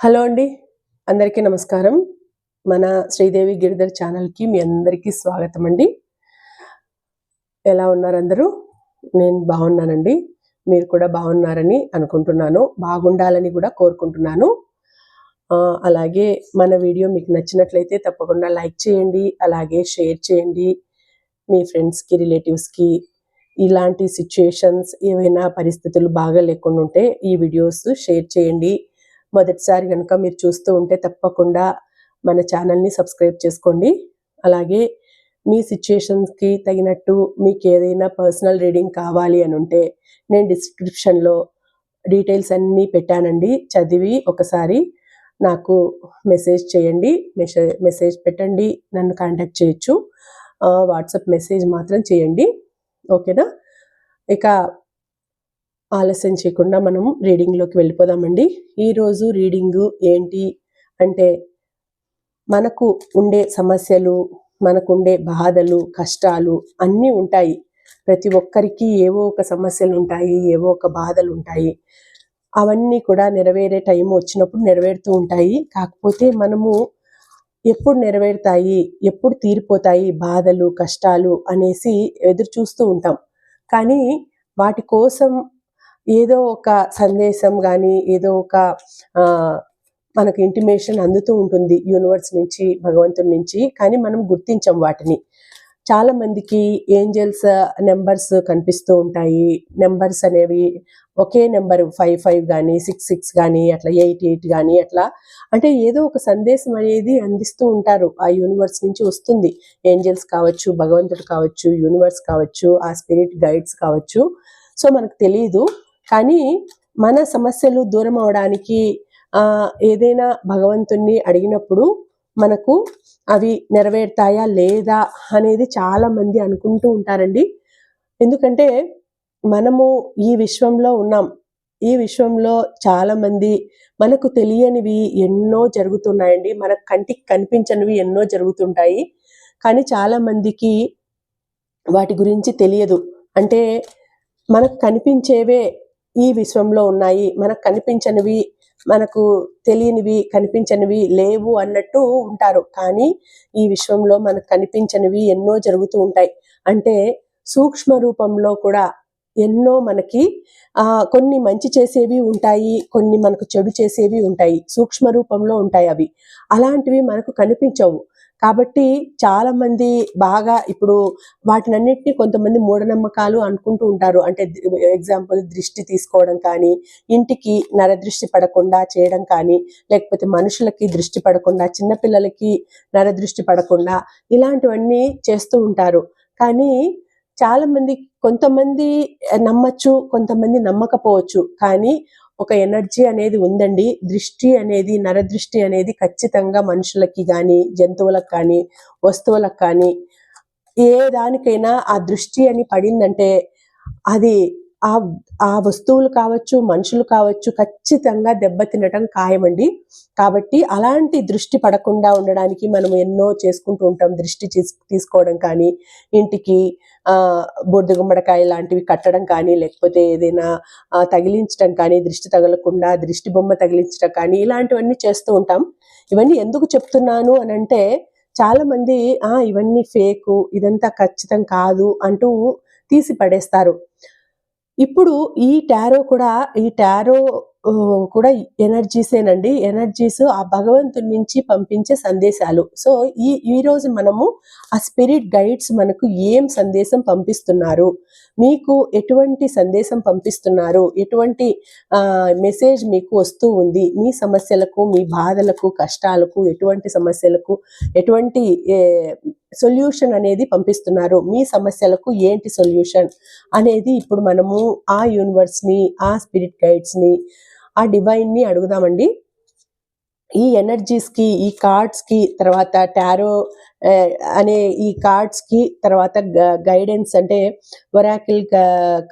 Hello అండి. అందరికీ నమస్కారం. మన శ్రీదేవి గిరిధర్ ఛానల్కి మీ అందరికీ స్వాగతం అండి. ఎలా ఉన్నారు అందరూ? నేను బాగున్నానండి. మీరు కూడా బాగున్నారని అనుకుంటున్నాను. బాగుండాలని కూడా కోరుకుంటున్నాను. అలాగే మన వీడియో మీకు నచ్చినట్లయితే తప్పకుండా లైక్ చేయండి అలాగే షేర్ చేయండి. మీ ఫ్రెండ్స్కి రిలేటివ్స్కి ఇలాంటి సిచ్యుయేషన్స్ ఏవైనా పరిస్థితులు బాగా లేకుండా ఉంటే ఈ వీడియోస్ షేర్ చేయండి. మొదటిసారి కనుక మీరు చూస్తూ ఉంటే తప్పకుండా మన ఛానల్ని సబ్స్క్రైబ్ చేసుకోండి. అలాగే మీ సిచ్యుయేషన్స్కి తగినట్టు మీకు ఏదైనా పర్సనల్ రీడింగ్ కావాలి అని ఉంటే నేను డిస్క్రిప్షన్లో డీటెయిల్స్ అన్నీ పెట్టానండి. చదివి ఒకసారి నాకు మెసేజ్ చేయండి. మెసేజ్ మెసేజ్ పెట్టండి. నన్ను కాంటాక్ట్ చేయొచ్చు. వాట్సాప్ మెసేజ్ మాత్రం చేయండి. ఓకేనా? ఇక ఆలస్యం చేయకుండా మనం రీడింగ్లోకి వెళ్ళిపోదామండి. ఈరోజు రీడింగ్ ఏంటి అంటే మనకు ఉండే సమస్యలు మనకు ఉండే బాధలు కష్టాలు అన్నీ ఉంటాయి. ప్రతి ఒక్కరికి ఏవో ఒక సమస్యలు ఉంటాయి ఏవో ఒక బాధలు ఉంటాయి. అవన్నీ కూడా నెరవేరే టైం వచ్చినప్పుడు నెరవేరుతూ ఉంటాయి. కాకపోతే మనము ఎప్పుడు నెరవేరుతాయి ఎప్పుడు తీరిపోతాయి బాధలు కష్టాలు అనేసి ఎదురు చూస్తూ ఉంటాం. కానీ వాటి కోసం ఏదో ఒక సందేశం కానీ ఏదో ఒక ఆ, మనకు ఇంటిమేషన్ అందుతూ ఉంటుంది యూనివర్స్ నుంచి భగవంతుడి నుంచి కానీ మనం గుర్తించం వాటిని. చాలా మందికి ఏంజల్స్ నెంబర్స్ కనిపిస్తూ ఉంటాయి. నెంబర్స్ అనేవి ఒకే నెంబర్ ఫైవ్ ఫైవ్ కానీ సిక్స్ సిక్స్ కానీ అట్లా ఎయిట్ ఎయిట్ కానీ అట్లా. అంటే ఏదో ఒక సందేశం అనేది అందిస్తూ ఉంటారు. ఆ యూనివర్స్ నుంచి వస్తుంది. ఏంజల్స్ కావచ్చు భగవంతుడు కావచ్చు యూనివర్స్ కావచ్చు ఆ స్పిరిట్ గైడ్స్ కావచ్చు. సో మనకు తెలియదు కానీ మన సమస్యలు దూరం అవడానికి ఏదైనా భగవంతుణ్ణి అడిగినప్పుడు మనకు అవి నెరవేరుతాయా లేదా అనేది చాలా మంది అనుకుంటూ ఉంటారండి. ఎందుకంటే మనము ఈ విశ్వంలో ఉన్నాం. ఈ విశ్వంలో చాలా మంది మనకు తెలియనివి ఎన్నో జరుగుతున్నాయండి. మన కంటికి కనిపించనివి ఎన్నో జరుగుతుంటాయి. కానీ చాలా మందికి వాటి గురించి తెలియదు. అంటే మనకు కనిపించేవే ఈ విశ్వంలో ఉన్నాయి. మనకు కనిపించనివి మనకు తెలియనివి కనిపించనివి లేవు అన్నట్టు ఉంటారు. కానీ ఈ విశ్వంలో మనకు కనిపించనివి ఎన్నో జరుగుతూ ఉంటాయి. అంటే సూక్ష్మ రూపంలో కూడా ఎన్నో మనకి ఆ కొన్ని మంచి చేసేవి ఉంటాయి కొన్ని మనకు చెడు చేసేవి ఉంటాయి. సూక్ష్మ రూపంలో ఉంటాయి అవి. అలాంటివి మనకు కనిపించవు. కాబట్టి చాలా మంది బాగా ఇప్పుడు వాటినన్నిటిని కొంతమంది మూఢనమ్మకాలు అనుకుంటూ ఉంటారు. అంటే ఎగ్జాంపుల్ దృష్టి తీసుకోవడం కానీ ఇంటికి నరదృష్టి పడకుండా చేయడం కానీ లేకపోతే మనుషులకి దృష్టి పడకుండా చిన్నపిల్లలకి నరదృష్టి పడకుండా ఇలాంటివన్నీ చేస్తూ ఉంటారు. కానీ చాలా మంది కొంతమంది నమ్మచ్చు కొంతమంది నమ్మకపోవచ్చు. కానీ ఒక ఎనర్జీ అనేది ఉందండి. దృష్టి అనేది నరదృష్టి అనేది ఖచ్చితంగా మనుషులకి కానీ జంతువులకు కానీ వస్తువులకు కానీ ఏ దానికైనా ఆ దృష్టి అని పడిందంటే అది ఆ ఆ వస్తువులు కావచ్చు మనుషులు కావచ్చు ఖచ్చితంగా దెబ్బతినటం ఖాయమండి. కాబట్టి అలాంటి దృష్టి పడకుండా ఉండడానికి మనం ఎన్నో చేసుకుంటూ ఉంటాం. దృష్టి తీసుకోవడం కానీ ఇంటికి బొడ్డు గుమ్మడికాయ లాంటివి కట్టడం కానీ లేకపోతే ఏదైనా తగిలించడం కానీ దృష్టి తగలకుండా దృష్టి బొమ్మ తగిలించడం కానీ ఇలాంటివన్నీ చేస్తూ ఉంటాం. ఇవన్నీ ఎందుకు చెప్తున్నాను అని అంటే చాలా మంది ఆ ఇవన్నీ ఫేకు ఇదంతా ఖచ్చితం కాదు అంటూ తీసి పడేస్తారు. ఇప్పుడు ఈ టారో కూడా ఈ టారో కూడా ఎనర్జీసేనండి ఎనర్జీస్ ఆ భగవంతుడి నుంచి పంపించే సందేశాలు. సో ఈ ఈరోజు మనము ఆ స్పిరిట్ గైడ్స్ మనకు ఏం సందేశం పంపిస్తున్నారు? మీకు ఎటువంటి సందేశం పంపిస్తున్నారు? ఎటువంటి మెసేజ్ మీకు వస్తూ ఉంది? మీ సమస్యలకు మీ బాధలకు కష్టాలకు ఎటువంటి సమస్యలకు ఎటువంటి సొల్యూషన్ అనేది పంపిస్తున్నారు? మీ సమస్యలకు ఏంటి సొల్యూషన్? అనేది ఇప్పుడు మనము ఆ యూనివర్స్ని ఆ స్పిరిట్ గైడ్స్ని ఆ డివైన్ని అడుగుదామండి. ఈ ఎనర్జీస్కి ఈ కార్డ్స్కి తర్వాత టారో అనే ఈ కార్డ్స్కి తర్వాత గైడెన్స్ అంటే ఒరాకిల్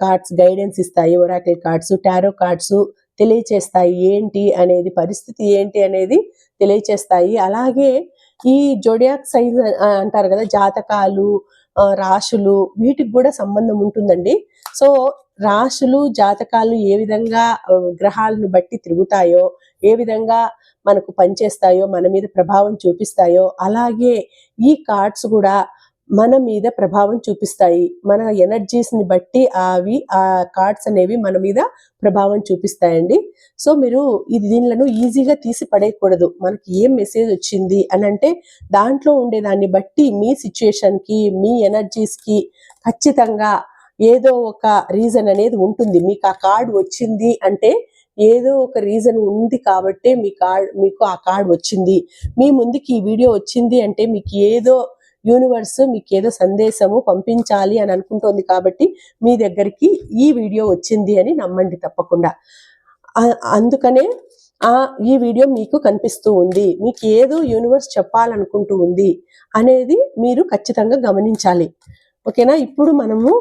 కార్డ్స్ గైడెన్స్ ఇస్తాయి. ఒరాకిల్ కార్డ్స్ టారో కార్డ్స్ తెలియచేస్తాయి. ఏంటి అనేది పరిస్థితి ఏంటి అనేది తెలియచేస్తాయి. అలాగే ఈ జోడియాక్ సైజ్ అంటారు కదా జాతకాలు రాశులు వీటికి కూడా సంబంధం ఉంటుందండి. సో రాశులు జాతకాలు ఏ విధంగా గ్రహాలను బట్టి తిరుగుతాయో ఏ విధంగా మనకు పనిచేస్తాయో మన మీద ప్రభావం చూపిస్తాయో అలాగే ఈ కార్డ్స్ కూడా మన మీద ప్రభావం చూపిస్తాయి. మన ఎనర్జీస్ని బట్టి అవి ఆ కార్డ్స్ అనేవి మన మీద ప్రభావం చూపిస్తాయండి. సో మీరు ఇది దీనిలను ఈజీగా తీసి పడేయకూడదు. మనకి ఏం మెసేజ్ వచ్చింది అని అంటే దాంట్లో ఉండేదాన్ని బట్టి మీ సిచ్యుయేషన్కి మీ ఎనర్జీస్కి ఖచ్చితంగా ఏదో ఒక రీజన్ అనేది ఉంటుంది. మీకు ఆ కార్డ్ వచ్చింది అంటే ఏదో ఒక రీజన్ ఉంది కాబట్టే మీ కార్డ్ మీకు ఆ కార్డ్ వచ్చింది. మీ ముందుకి ఈ వీడియో వచ్చింది అంటే మీకు ఏదో యూనివర్స్ మీకు ఏదో సందేశము పంపించాలి అని అనుకుంటోంది కాబట్టి మీ దగ్గరికి ఈ వీడియో వచ్చింది అని నమ్మండి తప్పకుండా. అందుకనే ఆ ఈ వీడియో మీకు కనిపిస్తూ ఉంది. మీకు ఏదో యూనివర్స్ చెప్పాలనుకుంటూ ఉంది అనేది మీరు ఖచ్చితంగా గమనించాలి. ఓకేనా? ఇప్పుడు మనము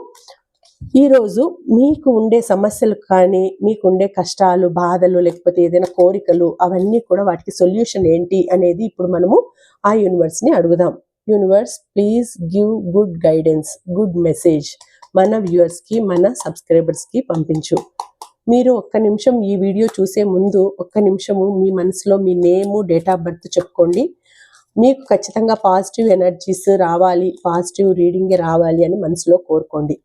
ఈరోజు మీకు ఉండే సమస్యలు కానీ మీకు ఉండే కష్టాలు బాధలు లేకపోతే ఏదైనా కోరికలు అవన్నీ కూడా వాటికి సొల్యూషన్ ఏంటి అనేది ఇప్పుడు మనము ఆ యూనివర్స్ని అడుగుదాం. Universe please give good guidance good message మన వ్యూవర్స్కి మన సబ్స్క్రైబర్స్కి పంపించు. మీరు ఒక్క నిమిషం ఈ వీడియో చూసే ముందు ఒక్క నిమిషము మీ మనసులో మీ నేము డేట్ ఆఫ్ బర్త్ చెప్పుకోండి. మీకు ఖచ్చితంగా పాజిటివ్ ఎనర్జీస్ రావాలి పాజిటివ్ రీడింగ్ రావాలి అని మనసులో కోరుకోండి.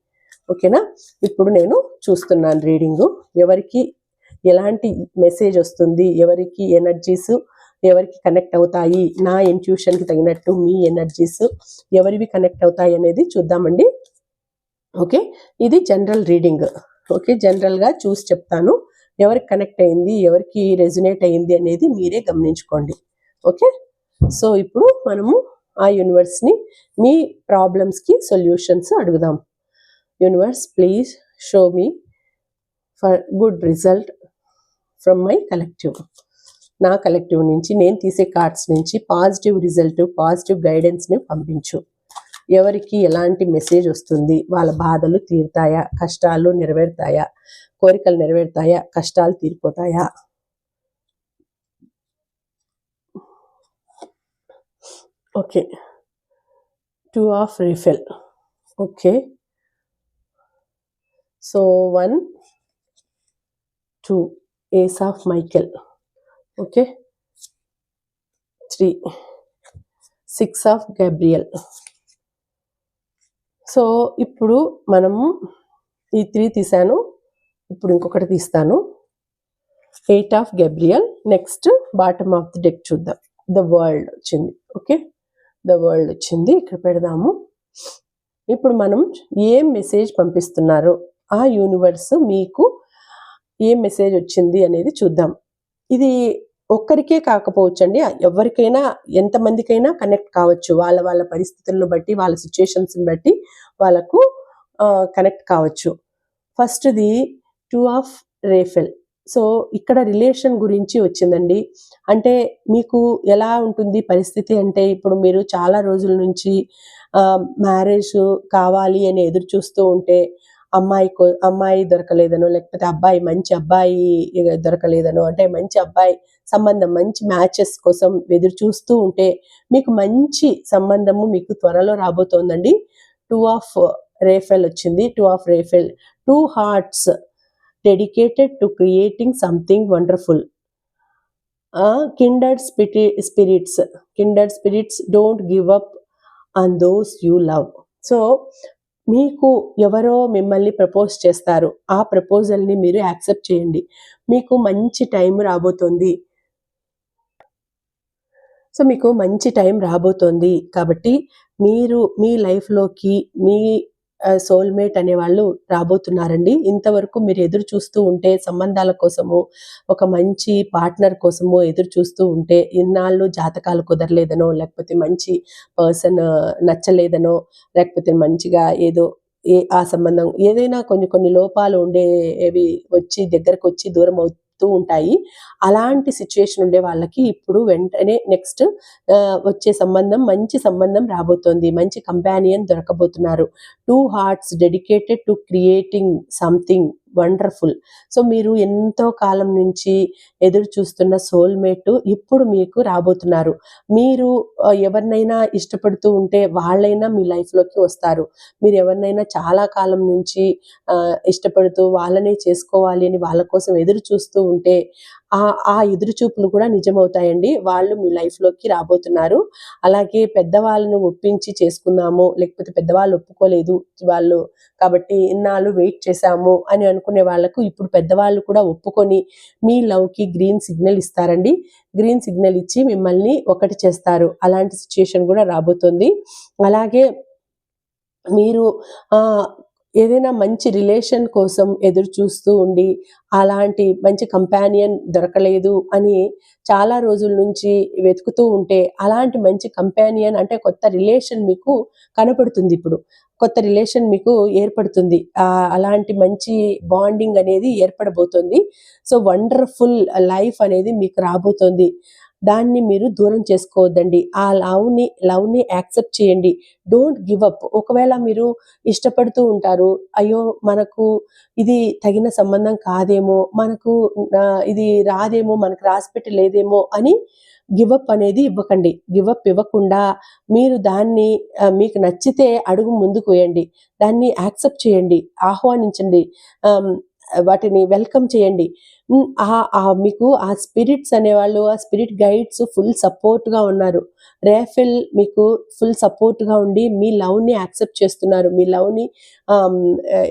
ఓకేనా? ఇప్పుడు నేను చూస్తున్నాను రీడింగు. ఎవరికి ఎలాంటి మెసేజ్ వస్తుంది ఎవరికి ఎనర్జీస్ ఎవరికి కనెక్ట్ అవుతాయి నా intuition తగినట్టు మీ ఎనర్జీస్ ఎవరివి కనెక్ట్ అవుతాయి అనేది చూద్దామండి. ఓకే? ఇది జనరల్ రీడింగ్. ఓకే? జనరల్గా చూసి చెప్తాను. ఎవరికి కనెక్ట్ అయింది ఎవరికి రెజినేట్ అయింది అనేది మీరే గమనించుకోండి. ఓకే? సో ఇప్పుడు మనము ఆ యూనివర్స్ని మీ ప్రాబ్లమ్స్కి సొల్యూషన్స్ అడుగుదాం. Universe please show me for good result from my collective నా కలెక్టివ్ నుంచి నేను తీసే కార్డ్స్ నుంచి పాజిటివ్ రిజల్ట్ పాజిటివ్ గైడెన్స్ని పంపించు. ఎవరికి ఎలాంటి మెసేజ్ వస్తుంది వాళ్ళ బాధలు తీరుతాయా కష్టాలు నెరవేరుతాయా కోరికలు నెరవేరుతాయా కష్టాలు తీరిపోతాయా? Okay two of Raphael okay so one two ace of Michael. Okay? Three six of Gabriel so ఇప్పుడు మనము ఈ త్రీ తీసాను. ఇప్పుడు ఇంకొకటి తీస్తాను. Eight of Gabriel. Next bottom of the deck చూద్దాం. ద వరల్డ్ వచ్చింది. ఓకే? ద వరల్డ్ వచ్చింది. ఇక్కడ పెడదాము. ఇప్పుడు మనం ఏం మెసేజ్ పంపిస్తున్నారు? ఆ యూనివర్స్ మీకు ఏ మెసేజ్ వచ్చింది అనేది చూద్దాం. ఇది ఒక్కరికే కాకపోవచ్చు అండి ఎవరికైనా ఎంతమందికైనా కనెక్ట్ కావచ్చు. వాళ్ళ వాళ్ళ పరిస్థితులను బట్టి వాళ్ళ సిచ్యుయేషన్స్ని బట్టి వాళ్ళకు కనెక్ట్ కావచ్చు. ఫస్ట్ది టూ ఆఫ్ రేఫెల్ సో ఇక్కడ రిలేషన్ గురించి వచ్చిందండి. అంటే మీకు ఎలా ఉంటుంది పరిస్థితి అంటే ఇప్పుడు మీరు చాలా రోజుల నుంచి మ్యారేజ్ కావాలి అని ఎదురు చూస్తూ ఉంటే అమ్మాయి కో- అమ్మాయి దొరకలేదనో లేకపోతే అబ్బాయి మంచి అబ్బాయి దొరకలేదనో అంటే మంచి అబ్బాయి సంబంధం మంచి మ్యాచెస్ కోసం ఎదురు చూస్తూ ఉంటే మీకు మంచి సంబంధము మీకు త్వరలో రాబోతోందండి. టూ ఆఫ్ రేఫెల్ వచ్చింది. Two of Raphael. Two hearts dedicated to creating something wonderful. Kindred spiri spirits. Kindred spirits don't give up on those you love. So మీకు ఎవరో మిమ్మల్ని ప్రపోజ్ చేస్తారు. ఆ ప్రపోజల్ని మీరు యాక్సెప్ట్ చేయండి. మీకు మంచి టైం రాబోతోంది. సో మీకు మంచి టైం రాబోతోంది. కాబట్టి మీరు మీ లైఫ్లోకి మీ సోల్మేట్ అనేవాళ్ళు రాబోతున్నారండి. ఇంతవరకు మీరు ఎదురు చూస్తూ ఉంటే సంబంధాల కోసము ఒక మంచి పార్ట్నర్ కోసము ఎదురు చూస్తూ ఉంటే ఇన్నాళ్ళు జాతకాలు కుదరలేదనో లేకపోతే మంచి పర్సన్ నచ్చలేదనో లేకపోతే మంచిగా ఏదో ఏ ఆ సంబంధం ఏదైనా కొన్ని కొన్ని లోపాలు ఉండేవి వచ్చి దగ్గరకు వచ్చి దూరం చెప్తూ ఉంటాయి. అలాంటి సిచ్యుయేషన్ ఉండే వాళ్ళకి ఇప్పుడు వెంటనే నెక్స్ట్ వచ్చే సంబంధం మంచి సంబంధం రాబోతోంది. మంచి companion దొరకబోతున్నారు. Two hearts dedicated to creating something. Wonderful. So మీరు ఎంతో కాలం నుంచి ఎదురు చూస్తున్న సోల్మేట్ ఇప్పుడు మీకు రాబోతున్నారు. మీరు ఎవరినైనా ఇష్టపడుతూ ఉంటే వాళ్ళైనా మీ లైఫ్లోకి వస్తారు. మీరు ఎవరినైనా చాలా కాలం నుంచి ఇష్టపడుతూ వాళ్ళనే చేసుకోవాలి అని వాళ్ళ కోసం ఎదురు చూస్తూ ఉంటే ఆ ఎదురు చూపులు కూడా నిజమవుతాయండి. వాళ్ళు మీ లైఫ్లోకి రాబోతున్నారు. అలాగే పెద్దవాళ్ళను ఒప్పించి చేసుకుందాము లేకపోతే పెద్దవాళ్ళు ఒప్పుకోలేదు వాళ్ళు కాబట్టి ఇన్నాళ్ళు వెయిట్ చేశాము అని అనుకునే వాళ్ళకు ఇప్పుడు పెద్దవాళ్ళు కూడా ఒప్పుకొని మీ లవ్కి గ్రీన్ సిగ్నల్ ఇస్తారండి. గ్రీన్ సిగ్నల్ ఇచ్చి మిమ్మల్ని ఒకటి చేస్తారు. అలాంటి సిచ్యుయేషన్ కూడా రాబోతుంది. అలాగే మీరు ఏదైనా మంచి రిలేషన్ కోసం ఎదురు చూస్తూ ఉండి అలాంటి మంచి కంపానియన్ దొరకలేదు అని చాలా రోజుల నుంచి వెతుకుతూ ఉంటే అలాంటి మంచి కంపానియన్ అంటే కొత్త రిలేషన్ మీకు కనపడుతుంది ఇప్పుడు. కొత్త రిలేషన్ మీకు ఏర్పడుతుంది. అలాంటి మంచి బాండింగ్ అనేది ఏర్పడబోతుంది. సో వండర్ఫుల్ లైఫ్ అనేది మీకు రాబోతుంది. దాన్ని మీరు దూరం చేసుకోవద్దండి. ఆ లవ్ని లవ్ని యాక్సెప్ట్ చేయండి. Don't give up. ఒకవేళ మీరు ఇష్టపడుతూ ఉంటారు అయ్యో మనకు ఇది తగిన సంబంధం కాదేమో మనకు ఇది రాదేమో మనకు రాసిపెట్టి లేదేమో అని గివప్ అనేది ఇవ్వకండి. గివప్ ఇవ్వకుండా మీరు దాన్ని మీకు నచ్చితే అడుగు ముందుకు వేయండి. దాన్ని యాక్సెప్ట్ చేయండి. ఆహ్వానించండి. వాటిని వెల్కమ్ చేయండి. మీకు ఆ స్పిరిట్స్ అనేవాళ్ళు ఆ స్పిరిట్ గైడ్స్ ఫుల్ సపోర్ట్గా ఉన్నారు. రేఫెల్ మీకు ఫుల్ సపోర్ట్గా ఉండి మీ లవ్ని యాక్సెప్ట్ చేస్తున్నారు. మీ లవ్ని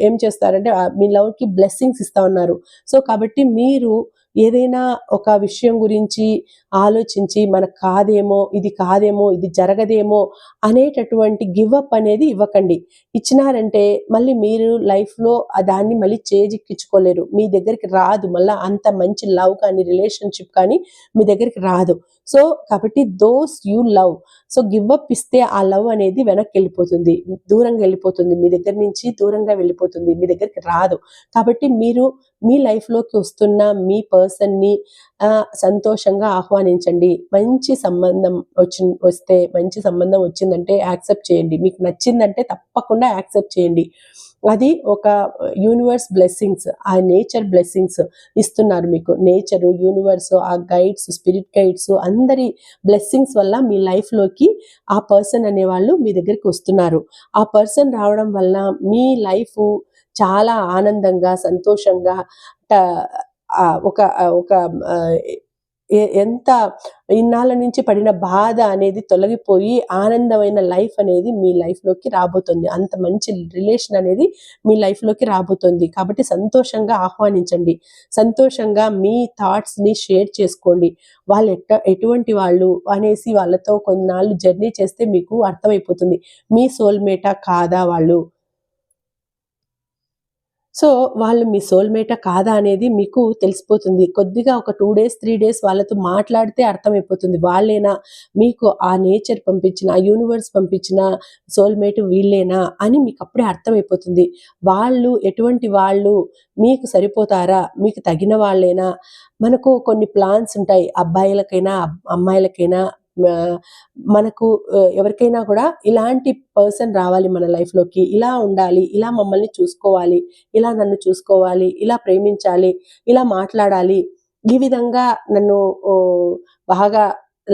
ఏం చేస్తారంటే మీ లవ్కి బ్లెస్సింగ్స్ ఇస్తా ఉన్నారు. సో కాబట్టి మీరు ఏదైనా ఒక విషయం గురించి ఆలోచించి మనకు కాదేమో ఇది కాదేమో ఇది జరగదేమో అనేటటువంటి గివప్ అనేది ఇవ్వకండి. ఇచ్చినారంటే మళ్ళీ మీరు లైఫ్లో దాన్ని మళ్ళీ చేజిక్కించుకోలేరు. మీ దగ్గరికి రాదు. మళ్ళీ అంత మంచి లవ్ కానీ రిలేషన్షిప్ కానీ మీ దగ్గరికి రాదు. సో కాబట్టి those you love so give up ఇస్తే ఆ లవ్ అనేది వెనక్కి వెళ్ళిపోతుంది దూరంగా వెళ్ళిపోతుంది మీ దగ్గర నుంచి దూరంగా వెళ్ళిపోతుంది మీ దగ్గరికి రాదు. కాబట్టి మీరు మీ లైఫ్లోకి వస్తున్న మీ పర్సన్ని సంతోషంగా ఆహ్వానించండి. మంచి సంబంధం వచ్చి వస్తే మంచి సంబంధం వచ్చిందంటే యాక్సెప్ట్ చేయండి. మీకు నచ్చిందంటే తప్పకుండా యాక్సెప్ట్ చేయండి. అది ఒక యూనివర్స్ బ్లెస్సింగ్స్ ఆ నేచర్ బ్లెస్సింగ్స్ ఇస్తున్నారు మీకు. నేచర్ యూనివర్స్ ఆ గైడ్స్ స్పిరిట్ గైడ్స్ అందరి బ్లెస్సింగ్స్ వల్ల మీ లైఫ్లోకి ఆ పర్సన్ అనేవాళ్ళు మీ దగ్గరికి వస్తున్నారు. ఆ పర్సన్ రావడం వల్ల మీ లైఫ్ చాలా ఆనందంగా సంతోషంగా ఒక ఒక ఎంత ఇన్నాళ్ళ నుంచి పడిన బాధ అనేది తొలగిపోయి ఆనందమైన లైఫ్ అనేది మీ లైఫ్లోకి రాబోతుంది. అంత మంచి రిలేషన్ అనేది మీ లైఫ్లోకి రాబోతుంది. కాబట్టి సంతోషంగా ఆహ్వానించండి. సంతోషంగా మీ థాట్స్ని షేర్ చేసుకోండి. వాళ్ళు ఎట్ట ఎటువంటి వాళ్ళు అనేసి వాళ్ళతో కొన్నాళ్ళు జర్నీ చేస్తే మీకు అర్థమైపోతుంది. మీ సోల్మేటా కాదా వాళ్ళు? సో వాళ్ళు మీ సోల్మేటా కాదా అనేది మీకు తెలిసిపోతుంది. కొద్దిగా ఒక టూ డేస్ త్రీ డేస్ వాళ్ళతో మాట్లాడితే అర్థమైపోతుంది. వాళ్ళేనా? మీకు ఆ నేచర్ పంపించిన ఆ యూనివర్స్ పంపించిన సోల్మేట్ వీళ్ళేనా? అని మీకు అప్పుడే అర్థమైపోతుంది. వాళ్ళు ఎటువంటి వాళ్ళు మీకు సరిపోతారా? మీకు తగిన వాళ్ళేనా? మనకు కొన్ని ప్లాన్స్ ఉంటాయి. అబ్బాయిలకైనా అమ్మాయిలకైనా మనకు ఎవరికైనా కూడా ఇలాంటి పర్సన్ రావాలి మన లైఫ్లోకి. ఇలా ఉండాలి ఇలా మమ్మల్ని చూసుకోవాలి ఇలా నన్ను చూసుకోవాలి ఇలా ప్రేమించాలి ఇలా మాట్లాడాలి. ఈ విధంగా నన్ను బాగా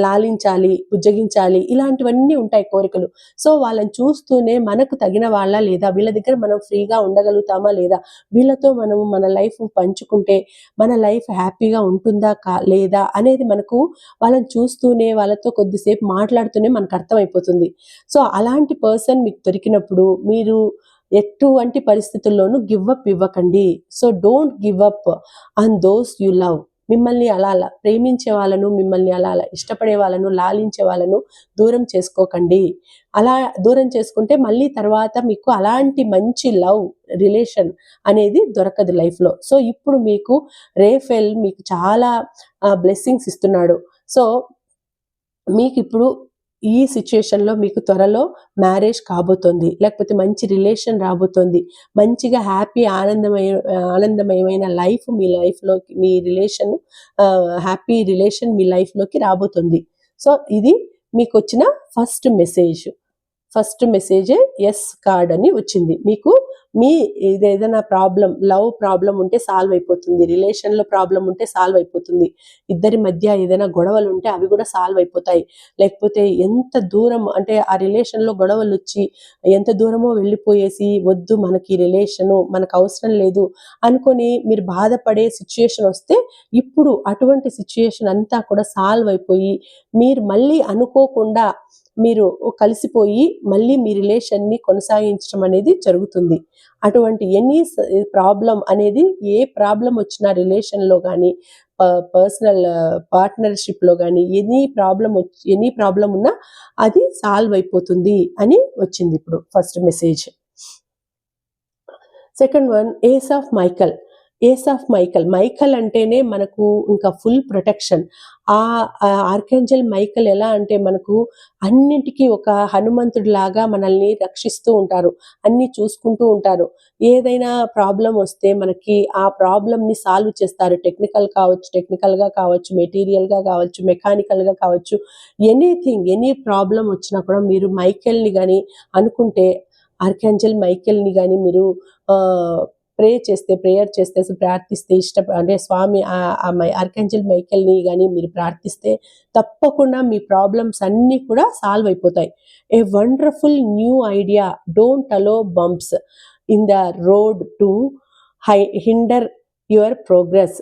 లాలించాలి బుజ్జగించాలి ఇలాంటివన్నీ ఉంటాయి కోరికలు. సో వాళ్ళని చూస్తూనే మనకు తగిన వాళ్ళ లేదా వీళ్ళ దగ్గర మనం ఫ్రీగా ఉండగలుగుతామా లేదా వీళ్ళతో మనం మన లైఫ్ పంచుకుంటే మన లైఫ్ హ్యాపీగా ఉంటుందా కా లేదా అనేది మనకు వాళ్ళని చూస్తూనే వాళ్ళతో కొద్దిసేపు మాట్లాడుతూనే మనకు అర్థమైపోతుంది. సో అలాంటి పర్సన్ మీకు దొరికినప్పుడు మీరు ఎటువంటి పరిస్థితుల్లోనూ గివ్ అప్ ఇవ్వకండి. So don't give up on those you love. మిమ్మల్ని అలా అలా ప్రేమించే వాళ్ళను మిమ్మల్ని అలా అలా ఇష్టపడే వాళ్ళను లాలించే వాళ్ళను దూరం చేసుకోకండి. అలా దూరం చేసుకుంటే మళ్ళీ తర్వాత మీకు అలాంటి మంచి లవ్ రిలేషన్ అనేది దొరకదు లైఫ్లో. సో ఇప్పుడు మీకు రేఫెల్ మీకు చాలా బ్లెస్సింగ్స్ ఇస్తున్నాడు. సో మీకు ఇప్పుడు ఈ సిచ్యుయేషన్లో మీకు త్వరలో మ్యారేజ్ కాబోతోంది. లేకపోతే మంచి రిలేషన్ రాబోతోంది. మంచిగా హ్యాపీ ఆనందమయ ఆనందమయమైన లైఫ్ మీ లైఫ్లోకి మీ రిలేషన్ హ్యాపీ రిలేషన్ మీ లైఫ్లోకి రాబోతుంది. సో ఇది మీకు వచ్చిన ఫస్ట్ మెసేజ్ ఫస్ట్ మెసేజే ఎస్ కార్డ్ అని వచ్చింది. మీకు మీ ఇది ఏదైనా ప్రాబ్లం లవ్ ప్రాబ్లం ఉంటే సాల్వ్ అయిపోతుంది. రిలేషన్లో ప్రాబ్లం ఉంటే సాల్వ్ అయిపోతుంది. ఇద్దరి మధ్య ఏదైనా గొడవలు ఉంటే అవి కూడా సాల్వ్ అయిపోతాయి. లేకపోతే ఎంత దూరం అంటే ఆ రిలేషన్లో గొడవలు వచ్చి ఎంత దూరమో వెళ్ళిపోయేసి వద్దు మనకి రిలేషను మనకు అవసరం లేదు అనుకొని మీరు బాధపడే సిచ్యుయేషన్ వస్తే ఇప్పుడు అటువంటి సిచ్యుయేషన్ అంతా కూడా సాల్వ్ అయిపోయి మీరు మళ్ళీ అనుకోకుండా మీరు కలిసిపోయి మళ్ళీ మీ రిలేషన్ని కొనసాగించడం అనేది జరుగుతుంది. అటువంటి ఎనీ ప్రాబ్లం అనేది ఏ ప్రాబ్లం వచ్చినా రిలేషన్లో కానీ పర్సనల్ పార్ట్నర్షిప్లో కానీ ఎనీ ప్రాబ్లం వచ్చి ఎనీ ప్రాబ్లం ఉన్నా అది సాల్వ్ అయిపోతుంది అని వచ్చింది ఇప్పుడు first message. Second one ace of Michael. Ace of Michael Michael అంటేనే మనకు ఇంకా ఫుల్ ప్రొటెక్షన్ ఆ ఆర్కెంజల్ మైకల్ ఎలా అంటే మనకు అన్నింటికీ ఒక హనుమంతుడి లాగా మనల్ని రక్షిస్తూ ఉంటారు. అన్ని చూసుకుంటూ ఉంటారు. ఏదైనా ప్రాబ్లం వస్తే మనకి ఆ ప్రాబ్లంని సాల్వ్ చేస్తారు. టెక్నికల్ కావచ్చు టెక్నికల్గా కావచ్చు మెటీరియల్గా కావచ్చు మెకానికల్గా కావచ్చు. ఎనీథింగ్ ఎనీ ప్రాబ్లం వచ్చినా కూడా మీరు మైకెల్ని కానీ అనుకుంటే ఆర్కాంజల్ మైకెల్ని కానీ మీరు ప్రే చేస్తే ప్రేయర్ చేస్తే ప్రార్థిస్తే ఇష్ట అంటే స్వామి అర్కంజల్ మైకెల్ని కానీ మీరు ప్రార్థిస్తే తప్పకుండా మీ ప్రాబ్లమ్స్ అన్నీ కూడా సాల్వ్ అయిపోతాయి. A wonderful new idea don't allow bumps in the road to hi hinder your progress.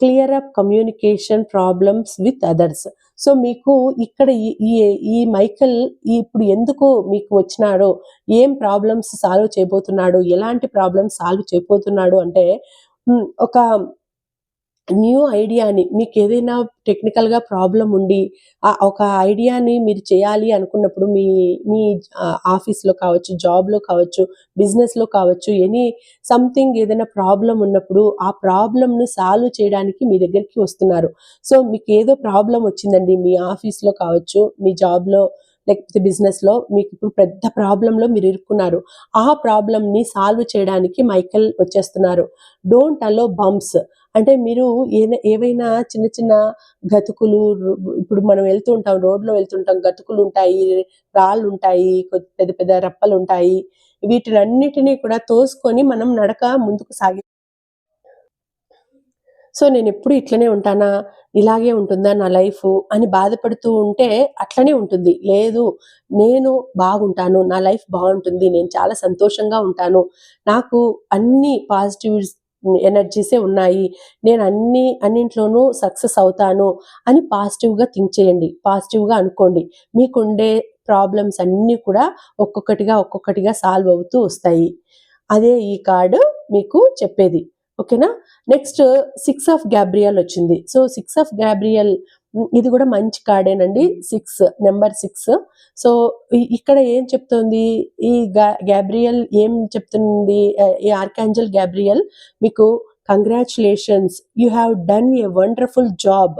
Clear up communication problems with others. So మీకు ఇక్కడ ఈ ఈ మైకల్ ఇప్పుడు ఎందుకు మీకు వచ్చినాడో ఏం ప్రాబ్లమ్స్ సాల్వ్ చేయబోతున్నాడు ఎలాంటి ప్రాబ్లమ్స్ సాల్వ్ చేయబోతున్నాడు అంటే ఒక న్యూ ఐడియాని మీకు ఏదైనా టెక్నికల్గా ప్రాబ్లం ఉండి ఒక ఐడియాని మీరు చేయాలి అనుకున్నప్పుడు మీ మీ ఆఫీస్లో కావచ్చు జాబ్లో కావచ్చు బిజినెస్లో కావచ్చు ఎనీ సంథింగ్ ఏదైనా ప్రాబ్లం ఉన్నప్పుడు ఆ ప్రాబ్లంను సాల్వ్ చేయడానికి మీ దగ్గరికి వస్తున్నారు. సో మీకు ఏదో ప్రాబ్లం వచ్చిందండి మీ ఆఫీస్లో కావచ్చు మీ జాబ్లో లేకపోతే బిజినెస్లో మీకు ఇప్పుడు పెద్ద ప్రాబ్లంలో మీరు ఇరుక్కున్నారు. ఆ ప్రాబ్లమ్ని సాల్వ్ చేయడానికి మైకల్ వచ్చేస్తున్నారు. డోంట్ అలో బంప్స్ అంటే మీరు ఏవైనా చిన్న చిన్న గతుకులు ఇప్పుడు మనం వెళ్తూ ఉంటాం రోడ్లో వెళ్తుంటాం గతుకులు ఉంటాయి రాళ్ళు ఉంటాయి పెద్ద పెద్ద రప్పలు ఉంటాయి వీటినన్నిటినీ కూడా తోసుకొని మనం నడక ముందుకు సాగి సో నేను ఎప్పుడు ఇట్లనే ఉంటానా ఇలాగే ఉంటుందా నా లైఫ్ అని బాధపడుతూ ఉంటే అట్లనే ఉంటుంది. లేదు నేను బాగుంటాను నా లైఫ్ బాగుంటుంది నేను చాలా సంతోషంగా ఉంటాను. నాకు అన్ని పాజిటివ్స్ ఎనర్జీసే ఉన్నాయి నేను అన్ని అన్నింట్లోనూ సక్సెస్ అవుతాను అని పాజిటివ్గా థింక్ చేయండి. పాజిటివ్గా అనుకోండి. మీకుండే ప్రాబ్లమ్స్ అన్నీ కూడా ఒక్కొక్కటిగా ఒక్కొక్కటిగా సాల్వ్ అవుతూ వస్తాయి. అదే ఈ కార్డు మీకు చెప్పేది. ఓకేనా నెక్స్ట్ సిక్స్ ఆఫ్ గ్యాబ్రియల్ వచ్చింది. సో సిక్స్ ఆఫ్ గ్యాబ్రియల్ ఇది కూడా మంచి కార్డేనండి. Six number six. సో ఇక్కడ ఏం చెప్తుంది? ఈ గ్యాబ్రియల్ ఏం చెప్తుంది? ఈ ఆర్కాంజల్ గ్యాబ్రియల్ మీకు congratulations. You have done a wonderful job.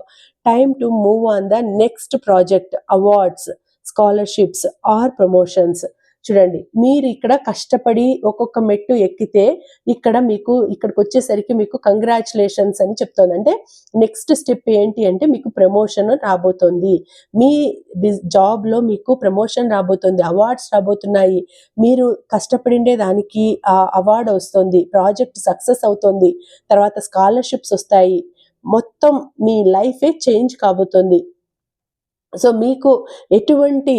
Time to move on the next project. Awards scholarships or promotions. చూడండి మీరు ఇక్కడ కష్టపడి ఒక్కొక్క మెట్టు ఎక్కితే ఇక్కడ మీకు ఇక్కడికి వచ్చేసరికి మీకు కంగ్రాచులేషన్స్ అని చెప్తుంది. అంటే నెక్స్ట్ స్టెప్ ఏంటి అంటే మీకు ప్రమోషన్ రాబోతుంది. మీ జాబ్లో మీకు ప్రమోషన్ రాబోతుంది అవార్డ్స్ రాబోతున్నాయి. మీరు కష్టపడిండే దానికి ఆ అవార్డు వస్తుంది ప్రాజెక్ట్ సక్సెస్ అవుతుంది. తర్వాత స్కాలర్షిప్స్ వస్తాయి. మొత్తం మీ లైఫే చేంజ్ కాబోతుంది. సో మీకు ఎటువంటి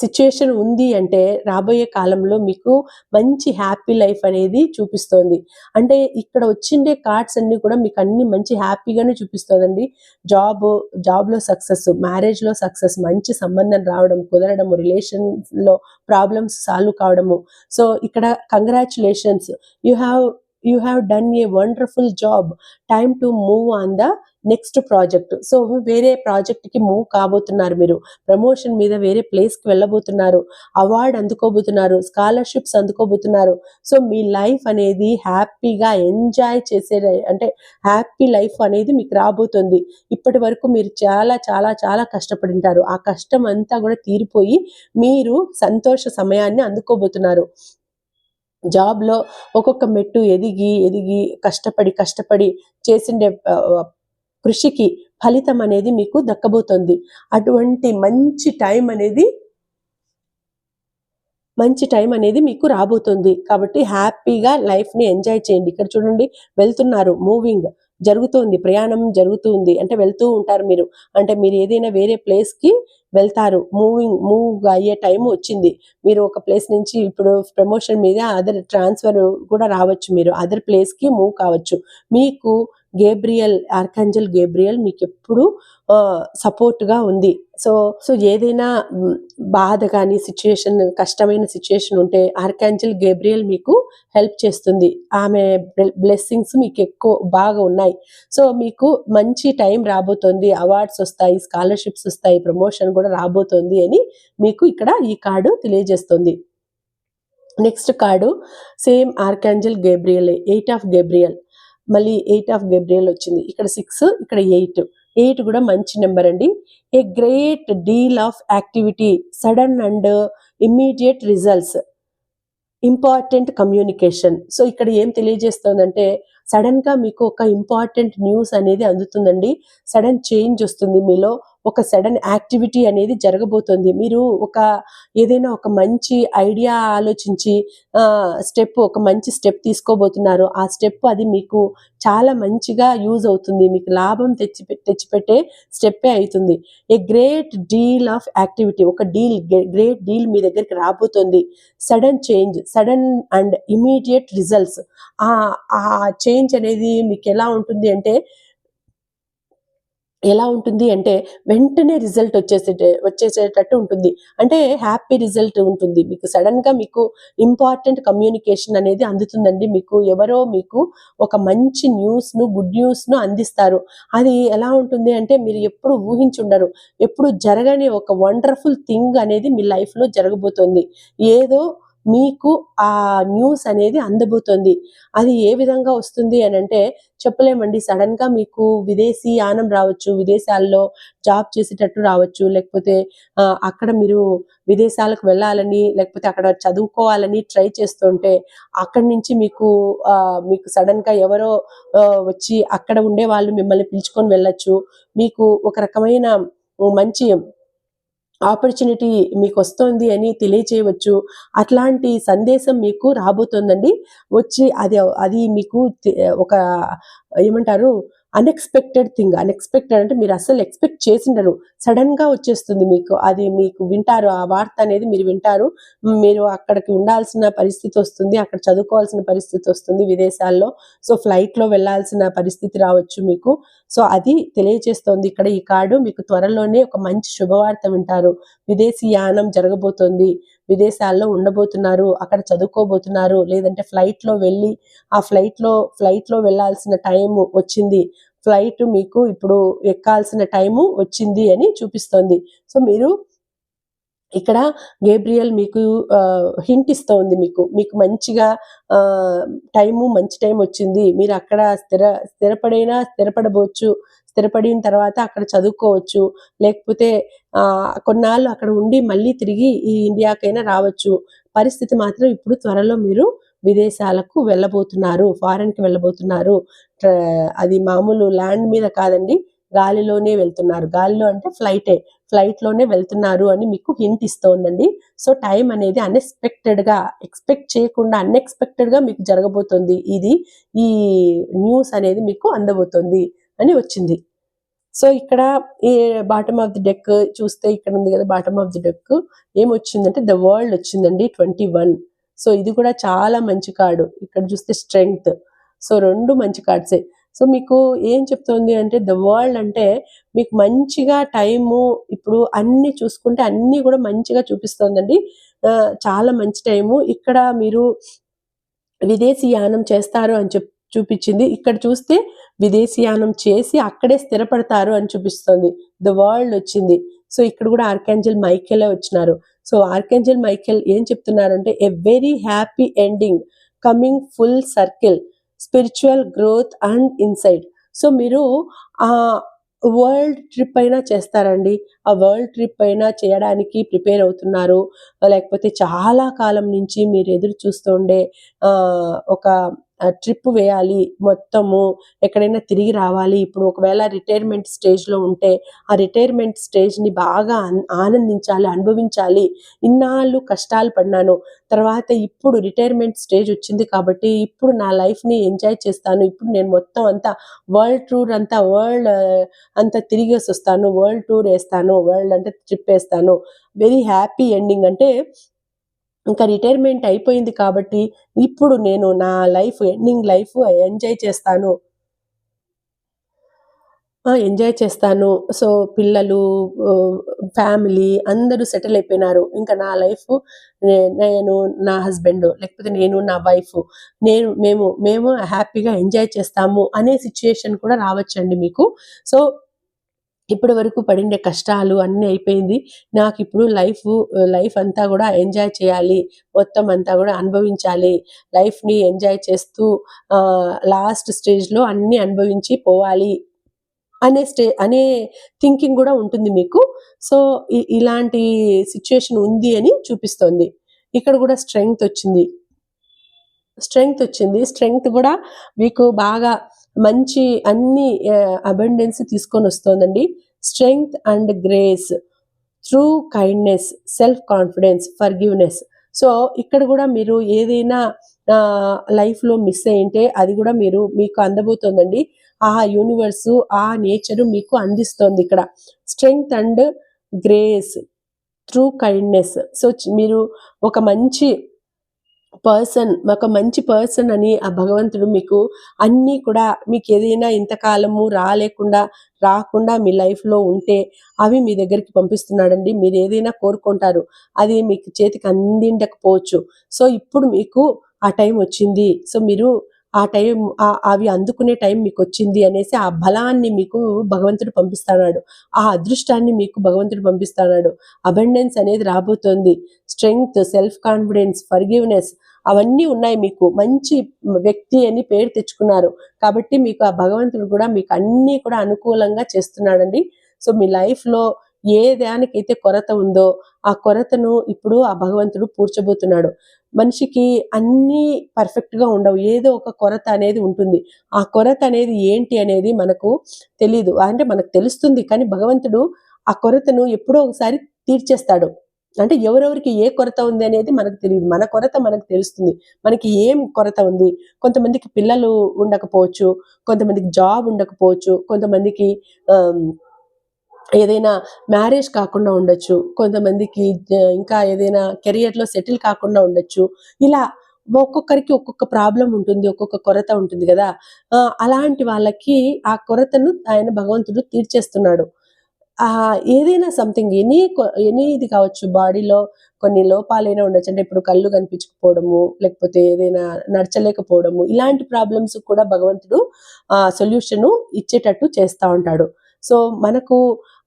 సిచ్యుయేషన్ ఉంది అంటే రాబోయే కాలంలో మీకు మంచి హ్యాపీ లైఫ్ అనేది చూపిస్తోంది. అంటే ఇక్కడ వచ్చిండే కార్డ్స్ అన్ని కూడా మీకు అన్ని మంచి హ్యాపీగానే చూపిస్తుందండి. జాబ్ జాబ్లో సక్సెస్ మ్యారేజ్లో సక్సెస్ మంచి సంబంధం రావడం కుదరడము రిలేషన్లో ప్రాబ్లమ్స్ సాల్వ్ కావడము. సో ఇక్కడ congratulations you have you have done a wonderful job time to move on the next project so వేరే ప్రాజెక్ట్కి మూవ్ కాబోతున్నారు మీరు. ప్రమోషన్ మీద వేరే ప్లేస్కి వెళ్ళబోతున్నారు. అవార్డ్ అందుకోబోతున్నారు. స్కాలర్షిప్స్ అందుకోబోతున్నారు. సో మీ లైఫ్ అనేది హ్యాపీగా ఎంజాయ్ చేసే అంటే హ్యాపీ లైఫ్ అనేది మీకు రాబోతుంది. ఇప్పటి వరకు మీరు చాలా చాలా చాలా కష్టపడి ఉంటారు ఆ కష్టం అంతా కూడా తీరిపోయి మీరు సంతోష సమయాన్ని అందుకోబోతున్నారు. జాబ్లో ఒక్కొక్క మెట్టు ఎదిగి ఎదిగి కష్టపడి కష్టపడి చేసిండే కృషికి ఫలితం అనేది మీకు దక్కబోతోంది. అటువంటి మంచి టైం అనేది మంచి టైం అనేది మీకు రాబోతుంది. కాబట్టి హ్యాపీగా లైఫ్ని ఎంజాయ్ చేయండి. ఇక్కడ చూడండి వెళ్తున్నారు. మూవింగ్ జరుగుతుంది. ప్రయాణం జరుగుతుంది. అంటే వెళ్తూ ఉంటారు మీరు. అంటే మీరు ఏదైనా వేరే ప్లేస్కి వెళ్తారు. మూవింగ్ మూవ్ అయ్యే టైం వచ్చింది. మీరు ఒక ప్లేస్ నుంచి ఇప్పుడు ప్రమోషన్ మీద అదర్ ట్రాన్స్ఫర్ కూడా రావచ్చు మీరు. అదర్ ప్లేస్కి మూవ్ కావచ్చు. మీకు గేబ్రియల్ ఆర్కాంజల్ గేబ్రియల్ మీకు ఎప్పుడు సపోర్ట్గా ఉంది. సో సో ఏదైనా బాధ కానీ సిచ్యుయేషన్ కష్టమైన సిచ్యుయేషన్ ఉంటే ఆర్కాంజల్ గేబ్రియల్ మీకు హెల్ప్ చేస్తుంది. ఆమె బ్లెస్సింగ్స్ మీకు ఎక్కువ బాగా ఉన్నాయి. సో మీకు మంచి టైం రాబోతోంది. అవార్డ్స్ వస్తాయి స్కాలర్షిప్స్ వస్తాయి ప్రమోషన్ కూడా రాబోతోంది అని మీకు ఇక్కడ ఈ కార్డు తెలియజేస్తుంది. Next card same archangel Gabriel eight of Gabriel. మళ్ళీ ఎయిట్ ఆఫ్ గెబ్రియల్ వచ్చింది. ఇక్కడ సిక్స్ ఇక్కడ ఎయిట్ ఎయిట్ కూడా మంచి నెంబర్ అండి. A great deal of activity sudden and immediate results important communication so ఇక్కడ ఏం తెలియజేస్తోందంటే సడన్గా మీకు ఒక ఇంపార్టెంట్ న్యూస్ అనేది అందుతుందండి. సడన్ చేంజ్ వస్తుంది మీలో. ఒక సడన్ యాక్టివిటీ అనేది జరగబోతుంది. మీరు ఒక ఏదైనా ఒక మంచి ఐడియా ఆలోచించి స్టెప్ ఒక మంచి స్టెప్ తీసుకోబోతున్నారు. ఆ స్టెప్ అది మీకు చాలా మంచిగా యూజ్ అవుతుంది. మీకు లాభం తెచ్చి తెచ్చిపెట్టే స్టెప్పే అవుతుంది a great deal of activity ఒక డీల్ గ్రేట్ డీల్ మీ దగ్గరికి రాబోతుంది. Sudden change sudden and immediate results. ఆ చేంజ్ అనేది మీకు ఎలా ఉంటుంది అంటే ఎలా ఉంటుంది అంటే వెంటనే రిజల్ట్ వచ్చేసే వచ్చేసేటట్టు ఉంటుంది. అంటే హ్యాపీ రిజల్ట్ ఉంటుంది. మీకు సడన్గా మీకు ఇంపార్టెంట్ కమ్యూనికేషన్ అనేది అందుతుందండి. మీకు ఎవరో మీకు ఒక మంచి న్యూస్ను గుడ్ న్యూస్ను అందిస్తారు. అది ఎలా ఉంటుంది అంటే మీరు ఎప్పుడు ఊహించుండరు. ఎప్పుడు జరగని ఒక వండర్ఫుల్ థింగ్ అనేది మీ లైఫ్లో జరగబోతుంది. ఏదో మీకు ఆ న్యూస్ అనేది అందబోతుంది. అది ఏ విధంగా వస్తుంది అని అంటే చెప్పలేమండి. సడన్గా మీకు విదేశీ యానం రావచ్చు విదేశాల్లో జాబ్ చేసేటట్టు రావచ్చు. లేకపోతే అక్కడ మీరు విదేశాలకు వెళ్ళాలని లేకపోతే అక్కడ చదువుకోవాలని ట్రై చేస్తుంటే అక్కడి నుంచి మీకు మీకు సడన్గా ఎవరో వచ్చి అక్కడ ఉండే వాళ్ళు మిమ్మల్ని పిలుచుకొని వెళ్ళొచ్చు. మీకు ఒక రకమైన మంచి ఆపర్చునిటీ మీకు వస్తోంది అని తెలియచేయవచ్చు. అట్లాంటి సందేశం మీకు రాబోతోందండి. వచ్చి అది అది మీకు ఒక ఏమంటారు అన్ఎక్స్పెక్టెడ్ థింగ్ అన్ఎక్స్పెక్టెడ్ అంటే మీరు అసలు ఎక్స్పెక్ట్ చేసిండరు. సడన్గా వచ్చేస్తుంది మీకు. అది మీకు వింటారు. ఆ వార్త అనేది మీరు వింటారు. మీరు అక్కడికి ఉండాల్సిన పరిస్థితి వస్తుంది. అక్కడ చదువుకోవాల్సిన పరిస్థితి వస్తుంది విదేశాల్లో. సో ఫ్లైట్లో వెళ్ళాల్సిన పరిస్థితి రావచ్చు మీకు. సో అది తెలియజేస్తోంది ఇక్కడ ఈ కార్డు మీకు త్వరలోనే ఒక మంచి శుభవార్త వింటారు. విదేశీ యానం జరగబోతోంది. విదేశాల్లో ఉండబోతున్నారు అక్కడ చదువుకోబోతున్నారు లేదంటే ఫ్లైట్లో వెళ్ళి ఆ ఫ్లైట్లో ఫ్లైట్లో వెళ్ళాల్సిన టైం వచ్చింది. ఫ్లైట్ మీకు ఇప్పుడు ఎక్కాల్సిన టైము వచ్చింది అని చూపిస్తోంది. సో మీరు ఇక్కడ గేబ్రియల్ మీకు హింట్ ఇస్తోంది మీకు. మీకు మంచిగా టైము మంచి టైం వచ్చింది. మీరు అక్కడ స్థిర స్థిరపడైనా స్థిరపడబోచ్చు. స్థిరపడిన తర్వాత అక్కడ చదువుకోవచ్చు. లేకపోతే కొన్నాళ్ళు అక్కడ ఉండి మళ్ళీ తిరిగి ఈ ఇండియాకైనా రావచ్చు. పరిస్థితి మాత్రం ఇప్పుడు త్వరలో మీరు విదేశాలకు వెళ్ళబోతున్నారు. ఫారెన్కి వెళ్ళబోతున్నారు. అది మామూలు ల్యాండ్ మీద కాదండి గాలిలోనే వెళ్తున్నారు. గాలిలో అంటే ఫ్లైటే ఫ్లైట్లోనే వెళ్తున్నారు అని మీకు హింట్ ఇస్తోందండి. సో టైం అనేది అన్ఎక్స్పెక్టెడ్గా ఎక్స్పెక్ట్ చేయకుండా అన్ఎక్స్పెక్టెడ్గా మీకు జరగబోతోంది. ఇది ఈ న్యూస్ అనేది మీకు అందబోతోంది అని వచ్చింది. సో ఇక్కడ ఈ బాటమ్ ఆఫ్ ది డెక్ చూస్తే ఇక్కడ ఉంది కదా బాటమ్ ఆఫ్ ది డెక్ ఏమొచ్చిందంటే ద వరల్డ్ వచ్చిందండి ట్వంటీ వన్ సో ఇది కూడా చాలా మంచి కార్డు ఇక్కడ చూస్తే స్ట్రెంగ్త్ సో రెండు మంచి కార్డ్సే సో మీకు ఏం చెప్తోంది అంటే ద వరల్డ్ అంటే మీకు మంచిగా టైము ఇప్పుడు అన్ని చూసుకుంటే అన్నీ కూడా మంచిగా చూపిస్తోందండి. చాలా మంచి టైము ఇక్కడ మీరు విదేశీయానం చేస్తారు అని చెప్ చూపించింది. ఇక్కడ చూస్తే విదేశీయానం చేసి అక్కడే స్థిరపడతారు అని చూపిస్తుంది. ద వరల్డ్ వచ్చింది. సో ఇక్కడ కూడా ఆర్కాంజల్ మైకేలే వచ్చినారు. సో ఆర్కాంజల్ మైకేల్ ఏం చెప్తున్నారంటే a very happy ending coming full circle spiritual growth and insight so మీరు ఆ వరల్డ్ ట్రిప్ అయినా చేస్తారండి. ఆ వరల్డ్ ట్రిప్ అయినా చేయడానికి ప్రిపేర్ అవుతున్నారు. లేకపోతే చాలా కాలం నుంచి మీరు ఎదురు చూస్తుండే ఒక ట్రిప్ వేయాలి మొత్తము ఎక్కడైనా తిరిగి రావాలి. ఇప్పుడు ఒకవేళ రిటైర్మెంట్ స్టేజ్లో ఉంటే ఆ రిటైర్మెంట్ స్టేజ్ని బాగా ఆనందించాలి అనుభవించాలి. ఇన్నాళ్ళు కష్టాలు పడినాను. తర్వాత ఇప్పుడు రిటైర్మెంట్ స్టేజ్ వచ్చింది కాబట్టి ఇప్పుడు నా లైఫ్ని ఎంజాయ్ చేస్తాను. ఇప్పుడు నేను మొత్తం అంతా వరల్డ్ టూర్ అంతా వరల్డ్ అంతా తిరిగేసి వస్తాను వరల్డ్ టూర్ వేస్తాను. వరల్డ్ అంటే ట్రిప్ వేస్తాను. Very happy ending. అంటే ఇంకా రిటైర్మెంట్ అయిపోయింది కాబట్టి ఇప్పుడు నేను నా లైఫ్ ఎండింగ్ లైఫ్ ఎంజాయ్ చేస్తాను. ఎంజాయ్ చేస్తాను. సో పిల్లలు ఫ్యామిలీ అందరూ సెటిల్ అయిపోయినారు. ఇంకా నా లైఫ్ నేను నా హస్బెండ్ లేకపోతే నేను నా వైఫ్ నేను మేము మేము హ్యాపీగా ఎంజాయ్ చేస్తాము అనే సిచ్యుయేషన్ కూడా రావచ్చండి మీకు. సో ఇప్పటి వరకు పడిండే కష్టాలు అన్నీ అయిపోయింది. నాకు ఇప్పుడు లైఫ్ లైఫ్ అంతా కూడా ఎంజాయ్ చేయాలి. మొత్తం అంతా కూడా అనుభవించాలి. లైఫ్ని ఎంజాయ్ చేస్తూ లాస్ట్ స్టేజ్లో అన్నీ అనుభవించి పోవాలి అనే స్టే అనే థింకింగ్ కూడా ఉంటుంది మీకు. సో ఇలాంటి సిచ్యుయేషన్ ఉంది అని చూపిస్తోంది. ఇక్కడ కూడా స్ట్రెంగ్త్ వచ్చింది. స్ట్రెంగ్త్ వచ్చింది. స్ట్రెంగ్త్ కూడా మీకు బాగా మంచి అన్ని అబండెన్స్ తీసుకొని వస్తుందండి. Strength and grace through kindness self confidence forgiveness so ఇక్కడ కూడా మీరు ఏదైనా లైఫ్లో మిస్ అయింటే అది కూడా మీరు మీకు అందబోతోందండి. ఆ యూనివర్సు ఆ నేచరు మీకు అందిస్తోంది ఇక్కడ. Strength and grace through kindness so మీరు ఒక మంచి పర్సన్ ఒక మంచి పర్సన్ అని ఆ భగవంతుడు మీకు అన్నీ కూడా మీకు ఏదైనా ఇంతకాలము రాలేకుండా రాకుండా మీ లైఫ్లో ఉంటే అవి మీ దగ్గరికి పంపిస్తున్నాడండి. మీరు ఏదైనా కోరుకుంటారు అది మీకు చేతికి అందిండకపోవచ్చు సో ఇప్పుడు మీకు ఆ టైం వచ్చింది. సో మీరు ఆ టైం అవి అందుకునే టైం మీకు వచ్చింది అనేసి ఆ బలాన్ని మీకు భగవంతుడు పంపిస్తాడు. ఆ అదృష్టాన్ని మీకు భగవంతుడు పంపిస్తాడు. అబండెన్స్ అనేది రాబోతోంది. స్ట్రెంగ్త్ సెల్ఫ్ కాన్ఫిడెన్స్ ఫర్గివ్నెస్ అవన్నీ ఉన్నాయి మీకు. మంచి వ్యక్తి అని పేరు తెచ్చుకున్నారు. కాబట్టి మీకు ఆ భగవంతుడు కూడా మీకు అన్నీ కూడా అనుకూలంగా చేస్తున్నాడండి. సో మీ లైఫ్లో ఏ దానికైతే కొరత ఉందో ఆ కొరతను ఇప్పుడు ఆ భగవంతుడు పూడ్చబోతున్నాడు. మనిషికి అన్నీ పర్ఫెక్ట్గా ఉండవు. ఏదో ఒక కొరత అనేది ఉంటుంది. ఆ కొరత అనేది ఏంటి అనేది మనకు తెలీదు. అంటే మనకు తెలుస్తుంది కానీ భగవంతుడు ఆ కొరతను ఎప్పుడో ఒకసారి తీర్చేస్తాడు. అంటే ఎవరెవరికి ఏ కొరత ఉంది అనేది మనకు తెలియదు మన కొరత మనకు తెలుస్తుంది. మనకి ఏం కొరత ఉంది? కొంతమందికి పిల్లలు ఉండకపోవచ్చు. కొంతమందికి జాబ్ ఉండకపోవచ్చు. కొంతమందికి ఏదైనా మ్యారేజ్ కాకుండా ఉండొచ్చు. కొంతమందికి ఇంకా ఏదైనా కెరియర్లో సెటిల్ కాకుండా ఉండొచ్చు. ఇలా ఒక్కొక్కరికి ఒక్కొక్క ప్రాబ్లం ఉంటుంది ఒక్కొక్క కొరత ఉంటుంది కదా. అలాంటి వాళ్ళకి ఆ కొరతను ఆయన భగవంతుడు తీర్చేస్తున్నాడు. ఆ ఏదైనా సంథింగ్ ఎనీ ఎనీ ఇది కావచ్చు బాడీలో కొన్ని లోపాలైనా ఉండొచ్చు. అంటే ఇప్పుడు కళ్ళు కనిపించకపోవడము లేకపోతే ఏదైనా నడచలేకపోవడము ఇలాంటి ప్రాబ్లమ్స్ కూడా భగవంతుడు ఆ సొల్యూషన్ ఇచ్చేటట్టు చేస్తూ ఉంటాడు. సో మనకు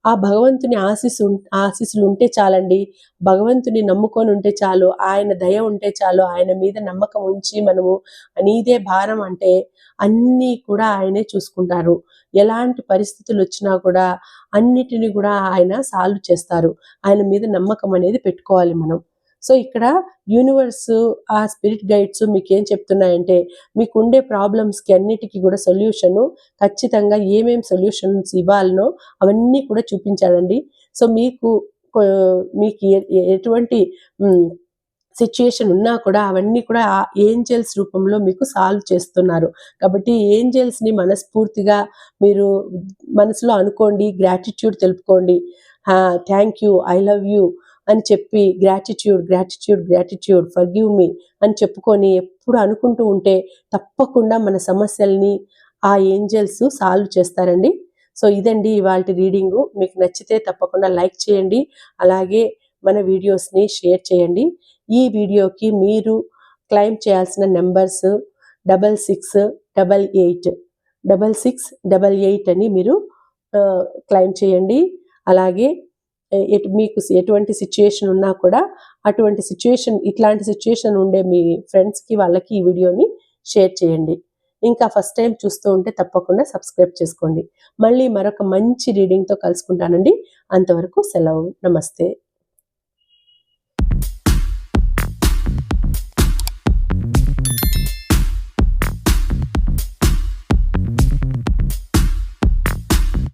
ఆ భగవంతుని ఆశీస్సు ఆశీస్సులు ఉంటే చాలండి. భగవంతుని నమ్ముకొని ఉంటే చాలు. ఆయన దయ ఉంటే చాలు. ఆయన మీద నమ్మకం ఉంచి మనము నీదే భారం అంటే అన్నీ కూడా ఆయనే చూసుకుంటారు. ఎలాంటి పరిస్థితులు వచ్చినా కూడా అన్నిటిని కూడా ఆయన సాల్వ్ చేస్తారు. ఆయన మీద నమ్మకం అనేది పెట్టుకోవాలి మనం. సో ఇక్కడ యూనివర్స్ ఆ స్పిరిట్ గైడ్స్ మీకు ఏం చెప్తున్నాయంటే మీకు ఉండే ప్రాబ్లమ్స్కి అన్నిటికీ కూడా సొల్యూషను ఖచ్చితంగా ఏమేమి సొల్యూషన్స్ ఇవ్వాలనో అవన్నీ కూడా చూపించాడండి. సో మీకు మీకు ఎటువంటి సిచ్యుయేషన్ ఉన్నా కూడా అవన్నీ కూడా ఆ ఏంజల్స్ రూపంలో మీకు సాల్వ్ చేస్తున్నారు. కాబట్టి ఏంజల్స్ని మనస్ఫూర్తిగా మీరు మనసులో అనుకోండి gratitude తెలుపుకోండి. Thank you I love you అని చెప్పి gratitude gratitude gratitude forgive me అని చెప్పుకొని ఎప్పుడు అనుకుంటూ ఉంటే తప్పకుండా మన సమస్యల్ని ఆ ఏంజల్స్ సాల్వ్ చేస్తారండి. సో ఇదండి ఇవాళ రీడింగు మీకు నచ్చితే తప్పకుండా లైక్ చేయండి. అలాగే మన వీడియోస్ని షేర్ చేయండి. ఈ వీడియోకి మీరు క్లెయిమ్ చేయాల్సిన numbers double six double eight double six double eight అని మీరు uh, క్లెయిమ్ చేయండి. అలాగే ఎటు మీకు ఎటువంటి సిచ్యుయేషన్ ఉన్నా కూడా అటువంటి సిచ్యుయేషన్ ఇట్లాంటి సిచ్యుయేషన్ ఉండే మీ ఫ్రెండ్స్కి వాళ్ళకి ఈ వీడియోని షేర్ చేయండి. ఇంకా ఫస్ట్ టైం చూస్తూ ఉంటే తప్పకుండా సబ్స్క్రైబ్ చేసుకోండి. మళ్ళీ మరొక మంచి రీడింగ్తో కలుసుకుంటానండి. అంతవరకు సెలవు. నమస్తే.